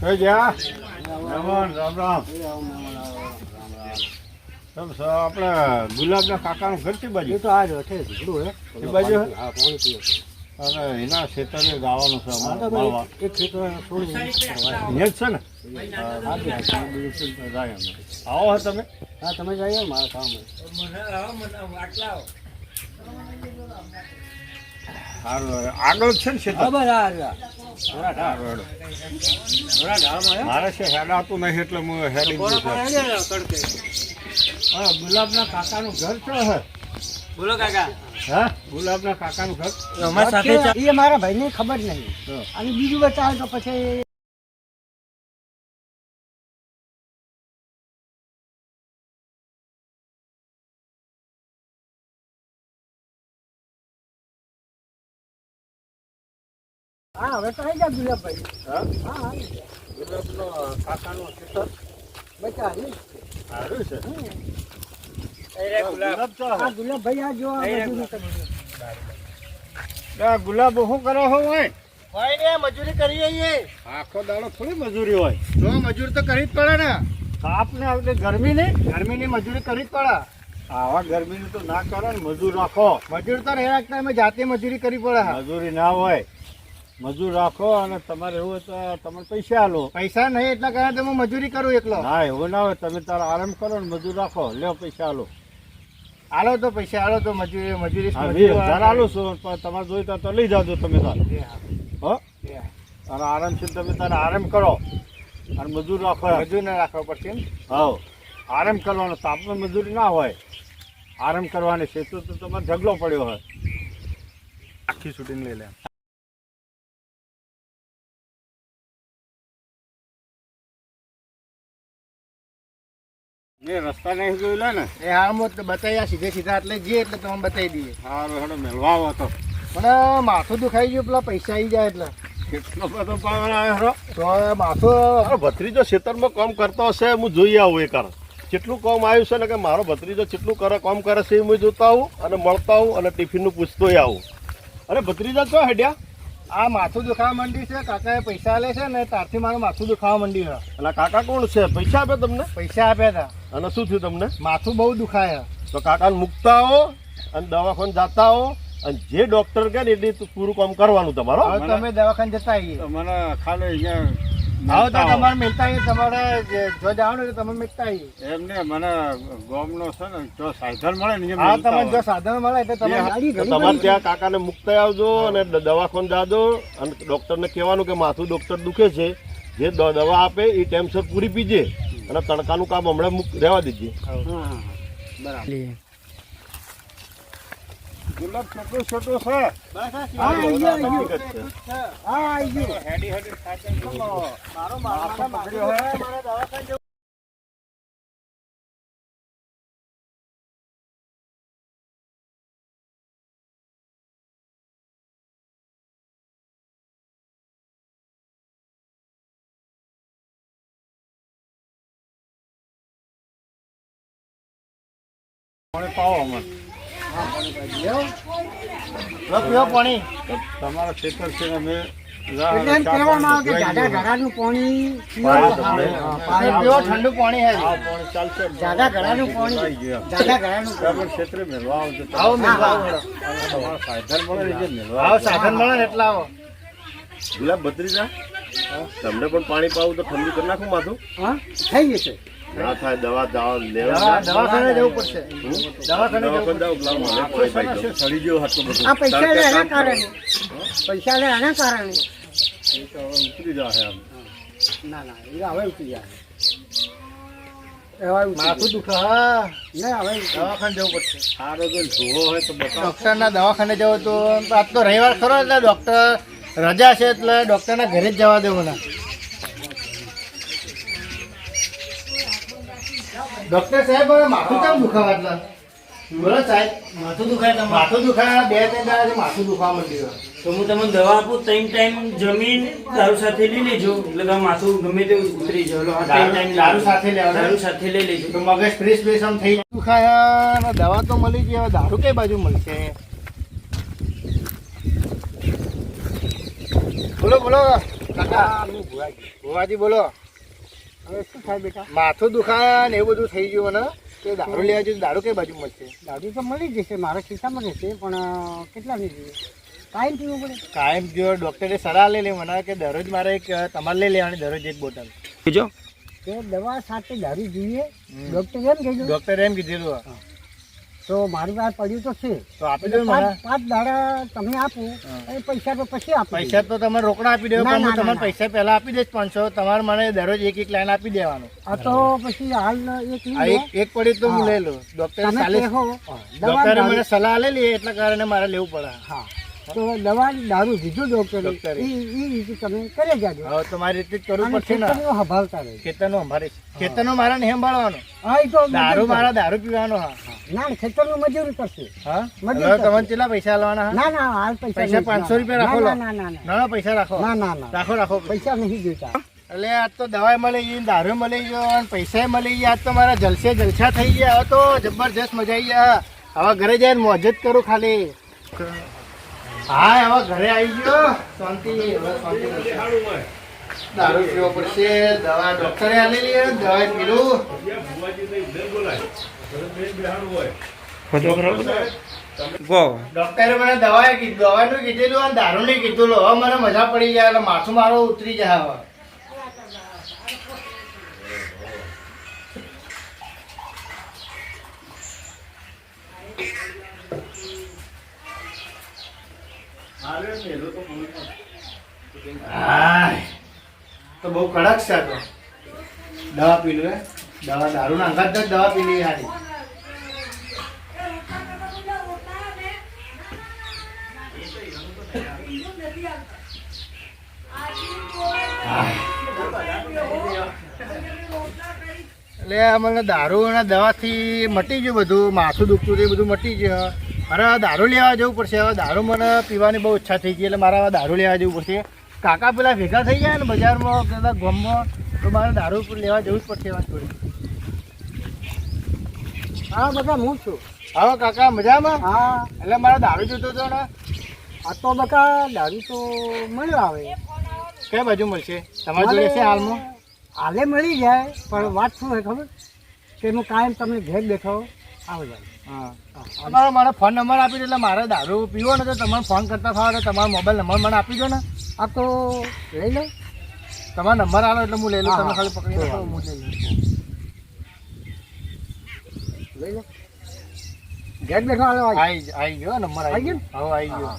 કઈ ગયા રામ રામ. તમ આપણે ગુલાબના કાકાનું ઘર છે બાજુ? તો આ જ છે એ બાજુ હે? પાણી અને એના ખેતરે ગાવાનું છે અમારે એક ખેતર છોડી છે ને? આવો હા, તમે. હા તમે જઈએ મારા કામ. સારું આગળ છે ને ખેતર? મારે છે હેડાતું નહીં એટલે હું હેડી ગુલાબના કાકાનું ઘર છે હે. બોલો કાકા. હા ગુલાબના કાકાનું ઘર. એ મારા ભાઈને ખબર નહીં. અને બીજું બતાવે તો પછી હા હવે તો આવી ગયા ગુલાબભાઈ હા? હા. ગુલાબનો કાકાનું ખેતર બચા આવી છે. સારું છે? ગુલાબભાઈ આ જો કરે. ગુલાબ. શું કરો હો હોય ભાઈ ને મજૂરી કરીએ આવીએ આખો દાડો થોડી મજૂરી હોય. જો મજૂર તો કરવી જ પડે ને. તાપ ને આવતી ગરમી ને ગરમીની મજૂરી કરવી જ પડે. આવા ગરમીનું તો ના કરો ને મજૂર રાખો. મજૂર તો રહેવા અમે જાતે મજૂરી કરવી પડે. મજૂરી ના હોય. મજૂર રાખો અને તમારે એવું હોય તો તમારે પૈસા આલો. પૈસા નહીં એટલા કારણે તમે હું મજૂરી કરું એકલો. ના એવું ના હોય. તમે તારા આરામ કરો ને મજૂર રાખો. લ્યો પૈસા આલો. આલો તો પૈસા આલો તો મજૂરી મજૂરી હજાર આલો છું પણ તમારે જોઈતા તો લઈ જાજો તમે તાર. હા. અને આરામથી તમે તારે આરામ કરો અને મજૂર રાખો. મજૂર ના રાખવા પડશે? હા આરામ કરવાનો તાપમાં મજૂરી ના હોય. આરામ કરવાની છે તો તો તમારે ઝઘડો પડ્યો હોય. આખી શૂટિંગ લઈ લે. એ રસ્તા નહીં જોઈ લે ને. એ હા હું તો બતાવી સીધે સીધા એટલે જઈએ એટલે તમને બતાવી દઈએ. સારું હેડો મેળવા આવો તો. પણ માથું દુખાઈ ગયું પેલા પૈસા આવી જાય એટલે. કેટલો બધો પાવર આવ્યો તો માથું મારો ભત્રીજો ખેતરમાં કામ કરતો હશે હું જોઈ આવું એ કર કેટલું કામ આવ્યું છે ને કે મારો ભત્રીજો કેટલું કરે કામ કરે છે એ હું જોતા આવું અને મળતા આવું અને ટિફિનનું પૂછતોય આવું. અને ભત્રીજા છો હેડ્યા? આ માથું દુખાવા માંડી છે કાકાએ પૈસા લે છે ને તારથી મારું માથું દુખાવા માંડ્યું છે. અને કાકા કોણ છે? પૈસા આપે તમને? પૈસા આપ્યા હતા. અને શું થયું તમને? માથું બહુ દુખાય. તો કાકાને મૂકતા હો અને દવાખાને જાતા હો અને જે ડોક્ટર કહે ને એટલી પૂરું કામ કરવાનું તમારો તમે દવાખાને જતા આવીએ. મને ખાલી અહીંયા હવે તો આવો. તમારે મિલતા આવીએ તમારે જો જાઓ ને તમે મિલતા આવીએ એમને મને ગોમનો છે ને જો મળે ને હા મળતા જો સાધન મળે તમે તમારે ત્યાં કાકાને મૂકતા આવજો અને દવાખાને જાજો. અને ડોક્ટરને કહેવાનું કે માથું ડોક્ટર દુખે છે. જે દવા આપે એ ટાઈમસર પૂરી પીજે. અને તડકાનું કામ હમણાં મૂક રહેવા દીજે. બરાબર. ગુલાબ છોટો છોટો છે. પાવો પીવો પાણી. તમારા ખેતર છે અમે ઠંડુ પાણી ક્ષેત્રે મેળવા આવજો. સાયકલ મળે. સાધન મળે એટલે આવો. ગુલાબ તમને પણ પાણી પાવું તો ઠંડુ કરી નાખું માથું. હા થઈ જશે. ના થાય દવા દવા લેવા દવાખાને જવું પડશે? દવાખાને જવું દો. સડી ગયો હતો બધું. આ પૈસા લે એના કારણે. પૈસા લે એના કારણે એ તો ઉતરી જશે આમ. ના ના એ હવે ઉતરી જાય માથું દુખે હા. ને હવે દવાખાને જવું પડશે. સારો જો જોવો હોય તો ડૉક્ટરના દવાખાને જવો તો આજ તો રવિવાર ખરો એટલે ડૉક્ટર રજા છે એટલે ડૉક્ટરના ઘરે જ જવા દેવું ના. ડૉક્ટર સાહેબ હવે માથું કેમ દુખાવા એટલે? બોલો સાહેબ. માથું દુખાય તમારે? માથું દુખાય બે ત્રણ દાડાથી માથું દુખાવા માંડ્યું તો હું તમને દવા આપું ત્રણ ટાઈમ જમીન દારૂ સાથે લઈ લેજો. એટલે કે માથું ગમે તે ઉતરી જાય. ટાઈમ દારૂ સાથે લેવાનું? દારૂ સાથે લઈ લેજો. તો મગજ ફ્રેશ ફ્રેશ આમ થઈ દુખાયા અને દવા તો મળી ગઈ. હવે દારૂ કઈ બાજુ મળશે? બોલો બોલો. કાકા ભુવાજી બોલો. હવે શું થાય બેટા? માથું દુખાન એવું બધું થઈ ગયું મને કે દારૂ લેવા જોઈએ દારૂ કઈ બાજુ મળશે? દારૂ તો મળી જશે મારા ખિસ્સામાં રહેશે પણ કેટલા કેટલાની જોઈએ? કાયમ પીવું પડે. કાયમ જો ડોક્ટરે સલાહ લઈ લે મને કે દરરોજ મારે એક તમારે લઈ લેવાની દરરોજ એક બોટલ. બીજો કે દવા સાથે દારૂ જોઈએ. ડૉક્ટર એમ કીધું ડૉક્ટરે એમ કીધેલું હે. તો મારી પાસે પડ્યું તો છે. તો આપી દો પાંચ પાંચ દાડા તમે આપો એ પૈસા તો પછી આપો પૈસા તો તમે રોકડા આપી દેવો પણ હું તમને પૈસા પહેલા આપી દઈશ પાંચસો તમારે મને દરરોજ એક એક લાઈન આપી દેવાનું. આ તો પછી હાલ એક એક એક પડી તો હું. લઈ લઉં ડોક્ટરે ડોક્ટરે મને સલાહ લેલી એટલા કારણે મારે લેવું પડે. હા. તો દવા દારૂ દીધું ડોક્ટર. એ રીતે તમે કરી જાજો. હવે તમારી રીતે જ કરવું પડશે ને? ખેતરનો સંભાળતા રહે. ખેતરનો અમારે ખેતરનો મારા નહીં સંભાળવાનો. હા એ તો દારૂ મારા દારૂ પીવાનો હા. ના ખેતરનું મજૂરી કરશે. હા? મજૂર તમને કેટલા પૈસા લેવાના ના ના હાલ પૈસા. 500 રૂપિયા રાખો. ના ના ના ના. ના ના પૈસા રાખો. ના ના ના. રાખો રાખો. પૈસા નહીં જોઈતા. એટલે આજ તો દવાઈ મળી ગઈ દારૂ મળી ગયો અને પૈસા મળી ગયા. આજ તો મારા જલસે જલસા થઈ ગયા. તો જબરજસ્ત મજા આવી ગયા. હવે ઘરે જઈને મોજ જ કરું ખાલી. હા હવે ઘરે આવી ગયો. શાંતિ, હવે શાંતિ. દારૂ પીવો પડશે, દવા ડોક્ટરે આલેલી દવા પીલું. ડોક્ટરે મને કીધું દવાનું કીધેલું અને દારૂ નહીં કીધેલું. હવે મને મજા પડી જાય, એટલે માથું મારું ઉતરી જાય હવે. તો બહુ કડક છે તો. દવા પી લે દવા દારૂ ના અંગાત દવા પી લે હારી. એટલે અમને મને દારૂ અને દવાથી મટી ગયું બધું. માથું દુખતું હતું બધું મટી ગયું. મારે દારૂ લેવા જવું પડશે. હવે દારૂ મને પીવાની બહુ ઈચ્છા થઈ ગઈ એટલે મારે હવે દારૂ લેવા જવું પડશે. કાકા પેલા ભેગા થઈ ગયા ને બજારમાં પેલા ગામમાં તો મારે દારૂ લેવા જવું જ પડશે વાત થોડી. હા બધા હું છું. હા કાકા મજામાં? હા. એટલે મારે દારૂ જોતો હતો ને? આ તો બકા દારૂ તો મળ્યો આવે. કઈ બાજુ મળશે? તમારી જોડે છે હાલમાં? હાલે મળી જાય પણ વાત શું હોય ખબર? કે હું કાયમ તમને ઘેર બેઠો તમારો મને ફોન નંબર આપી દો એટલે મારે દારૂ પીવો ને તો તમારો ફોન કરતા ફાવે તમારો મોબાઈલ નંબર મને આપી દો ને. આપ તો લઈ લો. તમારો નંબર આવે એટલે હું લઈ લઉં. તમે ખાલી પકડી રાખો હું લઈ લઉં. લઈ લો. ગેટ બેઠો આવી ગયો નંબર આઈ ગયો હવે આવી ગયો.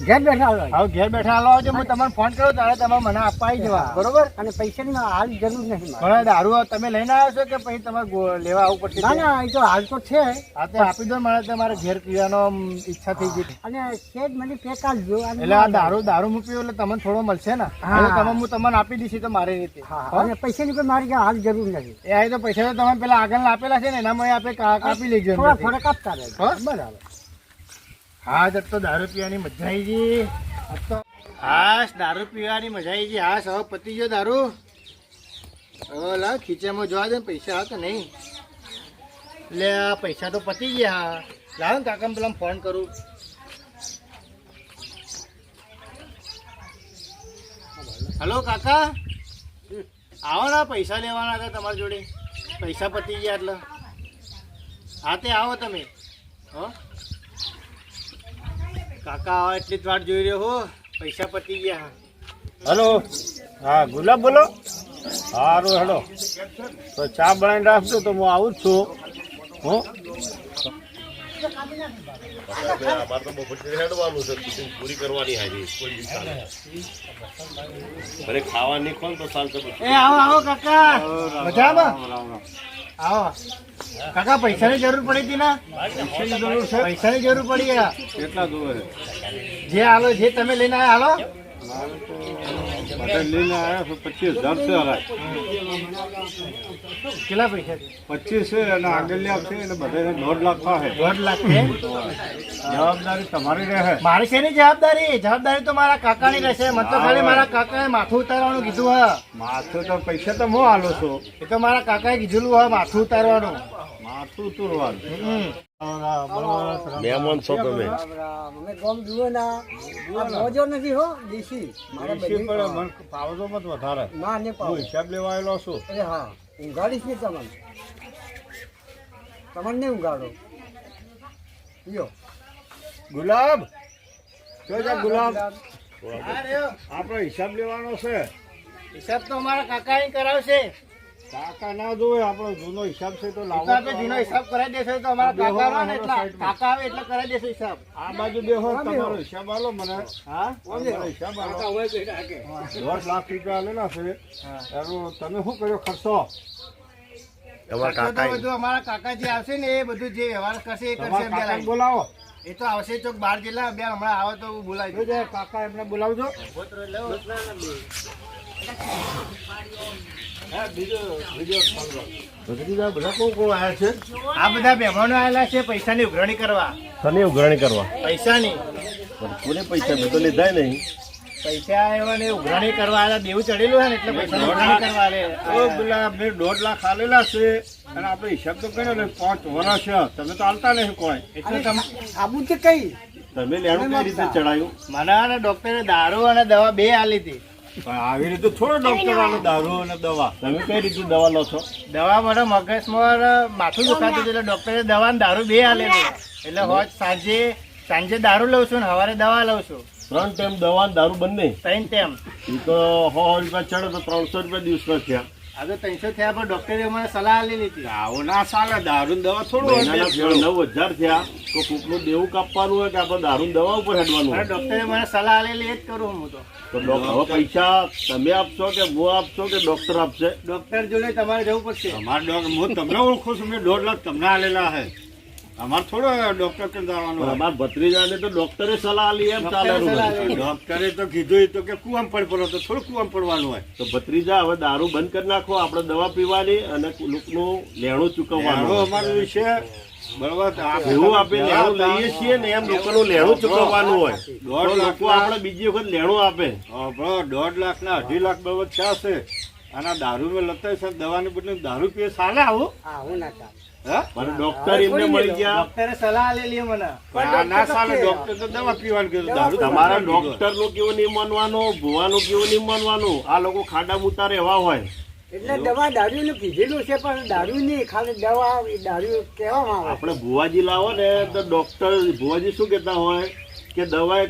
ઘેર બેઠા હાલો. હવે ઘેર બેઠા હાલો આવજો હું તમને ફોન કરું ત્યારે તમે મને આપવા આવી જવા બરોબર? અને પૈસાની હાલ જરૂર નથી ઘણા દારૂ તમે લઈને આવ્યો છો કે પછી તમારે લેવા આવવું પડશે? ના ના એ તો હાલ તો છે. હા તો આપી દો મારે તમારે ઘેર પીવાનો ઈચ્છા થઈ ગઈ. અને સેજ મને પેક આપજો એટલે આ દારૂ દારૂ મૂક્યો એટલે તમને થોડો મળશે ને? હા. એટલે તમે હું તમને આપી દઈશ તો મારી રીતે. હા હા? અને પૈસાની કોઈ મારી હાલ જરૂર નથી. એ આ તો પૈસા તો તમે પેલા આગળ આપેલા છે ને એનામાં આપે કા- કાપી લેજો થોડા. ફરક આપતા રહે બરાબર. હા જ તો દારૂ પીવાની મજા આવી ગઈ. તો હાશ દારૂ પીવાની મજા આવી ગઈ. હાશ હવે પતી ગયો દારૂ. હવે લા ખીચામાં જોવા દે પૈસા હતા નહીં? એટલે આ પૈસા તો પતી ગયા. હા લાવ ને કાકા પેલા ફોન કરું. હલો, કાકા. આવો ને પૈસા લેવાના હતા તમારી જોડે. પૈસા પતી ગયા એટલે. હા, તે આવો તમે. હો. કાકા આવા એટલી જ વાટ જોઈ રહ્યો હો. પૈસા પતી ગયા. હલો. હા ગુલાબ બોલો. સારું હેડો. તો ચા બનાવીને રાખજો તો હું આવું જ છું. હું. અમારે તો બપોરથી હેડવાનું છે ટિફિન પૂરી કરવાની હાજી કોઈ બી ચાલે ભલે ખાવા તો ચાલશે આવો આવો. કાકા મજામાં આવો. કાકા પૈસાની જરૂર પડી હતી ના? જરૂર છે. પૈસાની જરૂર પડી ગયા કેટલા જોવે જે હાલો જે તમે લઈને આવ્યા હાલો. લઈને આવ્યા છે પચીસ હજાર છે હરાય કેટલા પૈસા પચીસ છે અને આગળની છે અને બધાને દોઢ લાખ થાય દોઢ લાખ જવાબદારી તમારી રહે. મારી છે જવાબદારી? જવાબદારી તો મારા કાકાની રહેશે. મતલબ ખાલી મારા કાકાએ માથું ઉતારવાનું કીધું હા. માથું તો પૈસા તો હું આલો છું. એ તો મારા કાકાએ કીધેલું હા માથું ઉતારવાનું. મહેમાન છો તમે. રામ રામ અમે ગોમ જુઓ ના. મોજો નથી હો દેશી. મારે દેશી બધી પડે મને મત વધારે. ના ને પાવ હિસાબ લેવા આવેલો છું. અરે હા ઊંઘાડીશ ને તમને. તમને નહીં ઊંઘાડો. યો ગુલાબ? જો જા ગુલાબ આપણો હિસાબ લેવાનો છે. હિસાબ તો અમારા કાકા કરાવશે. કાકા ના જોવે આપણો જૂનો હિસાબ છે તો લાવો જૂનો હિસાબ કરાવી દેશો તો અમારા કાકા આવે ને એટલા. કાકા આવે એટલે કરાવી દેશો હિસાબ. આ બાજુ બેહો તમારો હિસાબ આલો મને. હા? તમારો હિસાબ આલો. કાકા હોય બેઠા કે દોઢ લાખ રૂપિયા આલેલા છે. એનો તમે શું કર્યો? ખર્ચો? તમારા કાકા બધું અમારા કાકા જે આવશે ને એ બધું જે વ્યવહાર કરશે એ કરશે. બોલાવો. એ તો આવશે ચોક બાર જિલ્લા બે હમણાં આવે તો બોલાવી કાકા એમને બોલાવજો. બધા કોણ કોણ આવ્યા છે આ બધા મહેમાનો આવેલા છે પૈસાની ઉઘરાણી કરવા. તને ઉઘરાણી કરવા. પૈસાની. કોને પૈસા મેં તો લીધા નહીં. પૈસા આવ્યા ને ઉઘરાણી કરવા આવેલા દેવું ચડેલું છે ને એટલે પૈસા ઉઘરાણી કરવા આલે પેલા મેં દોઢ લાખ આલેલા છે અને આપણે હિસાબ તો કર્યો ને પાંચ વર્ષ છે. તમે તો હાલતા નહીં કોઈ. એટલે તમે આબુ છે કઈ? તમે લેણું કઈ રીતે ચડાયું? મને અને ડોક્ટરે દારૂ અને દવા બે આલી હતી. આવી રીતે થોડો ડોક્ટર આલે દારૂ અને દવા. તમે કઈ રીતે દવા લો છો? દવા મારા મગજમાં માથું દુખાતું હતું એટલે ડોક્ટરે દવા અને દારૂ બે આલેલી એટલે હોજ સાંજે સાંજે દારૂ લઉં છું ને સવારે દવા લઉં છું. ત્રણ ટાઈમ દવા અને દારૂ બંને? ત્રણ ટાઈમ. એ તો સો રૂપિયા ચડે તો ત્રણસો રૂપિયા દિવસના થયા. આજે તો ત્રણસો થયા પણ ડોક્ટરે મને સલાહ આલેલી હતી આવો ના ચાલે દારૂ દવા થોડું નવ હજાર થયા. તો કોકનું દેવું કાપવાનું હોય કે આપણે દારૂ દવા ઉપર હેડવાનું ડોક્ટરે મને સલાહ આલેલી એ જ કરું હું તો. તો ડોક્ટર પૈસા તમે આપશો કે હું આપશો કે ડોક્ટર આપશે? ડોક્ટર જોડે તમારે જવું પડશે. અમારે ડોક્ટર હું તમને ઓળખું છું મેં દોઢ લાખ તમને આલેલા હે. અમારે થોડો ડોક્ટર કે જવાનું અમારા ભત્રીજાને તો ડોક્ટરે સલાહ આલી એમ ચાલે ડોક્ટરે તો કીધું તો કે કુવામ પડ પડો તો થોડું કુવામ પડવાનું હોય. તો ભત્રીજા હવે દારૂ બંધ કરી નાખો આપણે દવા પીવાની અને લોકોનું લેણું ચૂકવવાનું. અમારું વિશે બરોબર? આ લેણું લઈએ છીએ ને એમ લોકોનું લેણું ચૂકવવાનું હોય. દોઢ લોકો આપણે બીજી વખત લેણું આપે. દોઢ લાખ ના અઢી લાખ બાબત ક્યાં છે આના દારૂ મેં લતા છે દાવાની બદલે દારૂ પીએ ચાલે આવું? આવું ના ચાલે. ડોક્ટર એમને મળી ગયા. ડોક્ટરે સલાહ આલેલી મને. ના ચાલે ડોક્ટર તો દવા પીવાનું કીધું. દારૂ તમારા ડોક્ટરનું કેવું નહીં માનવાનું ભુવાનું કેવું નહીં માનવાનું? આ લોકો ખાડા મુતા રહેવા હોય. એટલે દવા દારૂનું કીધેલું છે પણ દારૂ નહીં ખાલી દવા દારૂ કહેવામાં આવે. આપણે ભુવાજી લાવો ને તો ડોક્ટર ભુવાજી શું કહેતા હોય? કે દવા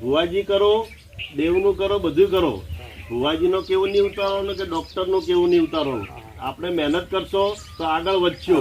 ભુવાજી કરો દેવનું કરો બધું કરો. ભુવાજીનો કેવું નહીં ઉતારવાનું કે ડોક્ટરનું કેવું નહીં ઉતારો? આપણે મહેનત કરશો તો આગળ વધશો.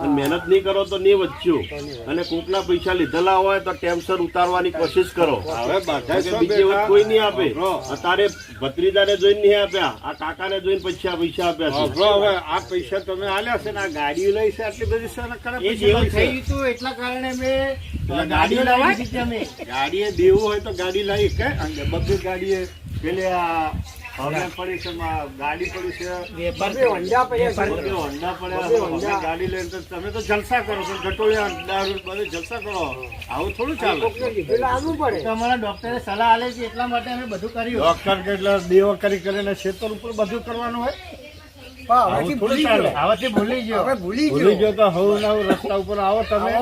અને મહેનત નહીં કરો તો નહીં વધશું અને કોકના પૈસા લીધેલા હોય તો ટેમસર ઉતારવાની કોશિશ કરો. હવે બધા કે બીજી વખત કોઈ નહીં આપે. અત્યારે ભત્રીજાને જોઈને નહીં આપ્યા. આ કાકાને જોઈને પછી આ પૈસા આપ્યા છે. હવે આ પૈસા તમે આલ્યા છે ને આ ગાડી લઈ છે આટલી બધી સર કરે એ જેવું થઈ ગયું એટલા કારણે મેં એટલે ગાડી ગાડી લાવી ગાડીએ દેવું હોય તો ગાડી લાવી. કે બધું બધી ગાડીએ પેલે આ હવે પડી છે ગાડી પડી છે. વેપાર હોન્ડા પડ્યા છે. હોન્ડા પડ્યા બધી છે. હોન્ડા. હવે ગાડી લઈને તો તમે તો જલસા કરો છો. ગટોળિયા દારૂ બધે જલસા કરો. આવું થોડું ચાલે. આવવું પડે. ડોક્ટરે સલાહ આલે છે એટલા માટે અમે બધું કર્યું. ડોક્ટર કેટલા દેવો કરી કરીને ખેતર ઉપર બધું કરવાનું હોય? ભૂલી ગયો આવાથી ભૂલી ગયો. ભૂલી ભૂલી ગયો. ગયો તો હવ રસ્તા ઉપર આવો તમે.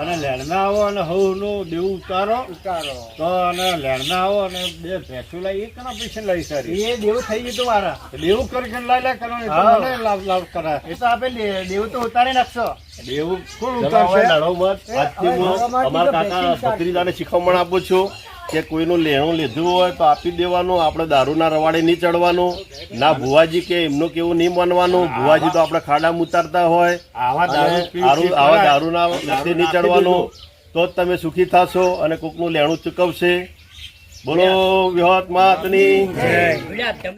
અને લેણમાં આવો અને હવનું દેવું ઉતારો. ઉતારો. તો અને લેણમાં આવો અને બે ભેંસું લઈ એક ના પૈસા લઈ સારી. એ દેવું થઈ ગયું તમારા. મારા દેવું કરી લઈ લે કરવાનું. લાભ લાભ કરે. એ તો આપે દેવું તો ઉતારી નાખશો. દેવું કોણ ઉતારશે? અમારા કાકા ભત્રીજાને શીખવણ આપું છું. કે કોઈનું લેણું લીધું હોય તો આપી દેવાનું આપણે દારૂના રવાડે નહીં ચડવાનું. ના ભુવાજી કે એમનું કેવું નહીં માનવાનું. ભુવાજી તો આપણે ખાડામાં ઉતારતા હોય. આવા દારૂ આવા દારૂના લતે નહીં ચડવાનું. તો જ તમે સુખી થશો અને કોકનું લેણું ચૂકવશે. બોલો વિહત માતની